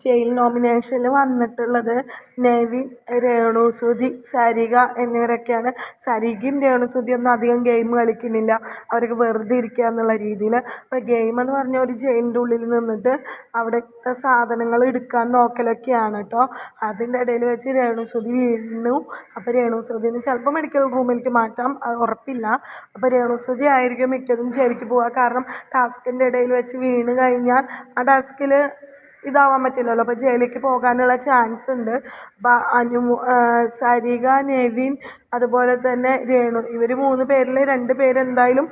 Jail നോമിനേഷനിൽ വന്നിട്ടുള്ളത് നെവിൻ രേണുസുതി സരിക എന്നിവരൊക്കെയാണ്. സരികയും രേണുസുതിയും ഒന്നും അധികം ഗെയിം കളിക്കുന്നില്ല. അവർക്ക് വെറുതെ ഇരിക്കുക എന്നുള്ള രീതിയിൽ അപ്പോൾ ഗെയിം എന്ന് പറഞ്ഞാൽ ഒരു ജയിലിന്റെ ഉള്ളിൽ നിന്നിട്ട് അവിടുത്തെ സാധനങ്ങൾ എടുക്കാൻ നോക്കലൊക്കെയാണ് കേട്ടോ അതിന്റെ ഇടയിൽ വെച്ച് രേണുസുതി വീണു. അപ്പോൾ രേണുസുതിനെ ചിലപ്പോൾ മെഡിക്കൽ റൂമിലേക്ക് മാറ്റാം. അത് ഉറപ്പില്ല. അപ്പോൾ രേണുസുതി ആയിരിക്കും മിക്കതും ജയിലിലേക്ക് പോവുക കാരണം ടാസ്കിന്റെ ഇടയിൽ വെച്ച് വീണ് കഴിഞ്ഞാൽ ആ ടാസ്കിൽ ഇതാവാൻ പറ്റില്ലല്ലോ. അപ്പോൾ ജയിലിലേക്ക് പോകാനുള്ള ചാൻസ് ഉണ്ട്. അപ്പോൾ അനു സരിക നെവിൻ അതുപോലെ തന്നെ രേണു ഇവർ മൂന്ന് പേരിൽ രണ്ട് പേരെന്തായാലും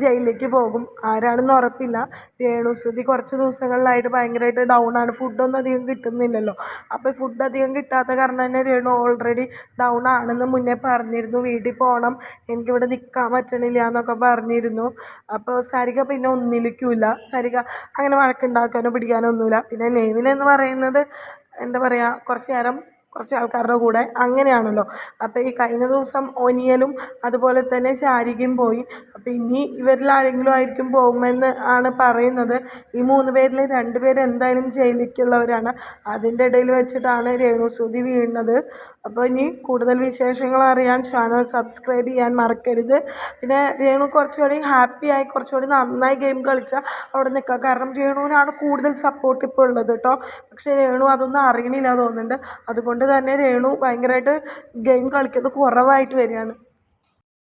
ജയിലിലേക്ക് പോകും. ആരാണെന്ന് ഉറപ്പില്ല. രേണു ശ്രുതി കുറച്ച് ദിവസങ്ങളിലായിട്ട് ഭയങ്കരമായിട്ട് ഡൗൺ ആണ്. ഫുഡൊന്നും അധികം കിട്ടുന്നില്ലല്ലോ. അപ്പോൾ ഫുഡ് അധികം കിട്ടാത്ത കാരണം തന്നെ രേണു ഓൾറെഡി ഡൗൺ ആണെന്ന് മുന്നേ പറഞ്ഞിരുന്നു. വീട്ടിൽ പോകണം എനിക്കിവിടെ നിൽക്കാൻ പറ്റണില്ല എന്നൊക്കെ പറഞ്ഞിരുന്നു. അപ്പോൾ സരിക പിന്നെ ഒന്നിലിക്കില്ല സരിക അങ്ങനെ വഴക്കുണ്ടാക്കാനോ പിടിക്കാനോ ഒന്നുമില്ല. പിന്നെ നെവിൻ എന്ന് പറയുന്നത് എന്താ പറയുക കുറച്ച് നേരം കുറച്ച് ആൾക്കാരുടെ കൂടെ അങ്ങനെയാണല്ലോ. അപ്പോൾ ഈ കഴിഞ്ഞ ദിവസം ഒനിയനും അതുപോലെ തന്നെ ശാരികയും പോയി. അപ്പോൾ ഇനി ഇവരിൽ ആരെങ്കിലും ആയിരിക്കും പോകുമെന്ന് ആണ് പറയുന്നത്. ഈ മൂന്ന് പേരിൽ രണ്ട് പേര് എന്തായാലും ജയിലിലേക്കുള്ളവരാണ്. അതിന്റെ ഇടയിൽ വെച്ചിട്ടാണ് രേണുസുതി വീഴുന്നത് അപ്പോൾ ഇനി കൂടുതൽ വിശേഷങ്ങൾ അറിയാൻ ചാനൽ സബ്സ്ക്രൈബ് ചെയ്യാൻ മറക്കരുത്. പിന്നെ രേണു കുറച്ചുകൂടി ഹാപ്പിയായി കുറച്ചുകൂടി നന്നായി ഗെയിം കളിച്ചാൽ അവിടെ നിൽക്കുക. കാരണം രേണുവിനാണ് കൂടുതൽ സപ്പോർട്ട് ഇപ്പോൾ ഉള്ളത് കേട്ടോ. പക്ഷേ രേണു അതൊന്നും അറിയണില്ല തോന്നുന്നുണ്ട്. അതുകൊണ്ട് തന്നെ രേണു ഭയങ്കരമായിട്ട് ഗെയിം കളിക്കുന്നത് കുറവായിട്ട് വരികയാണ്.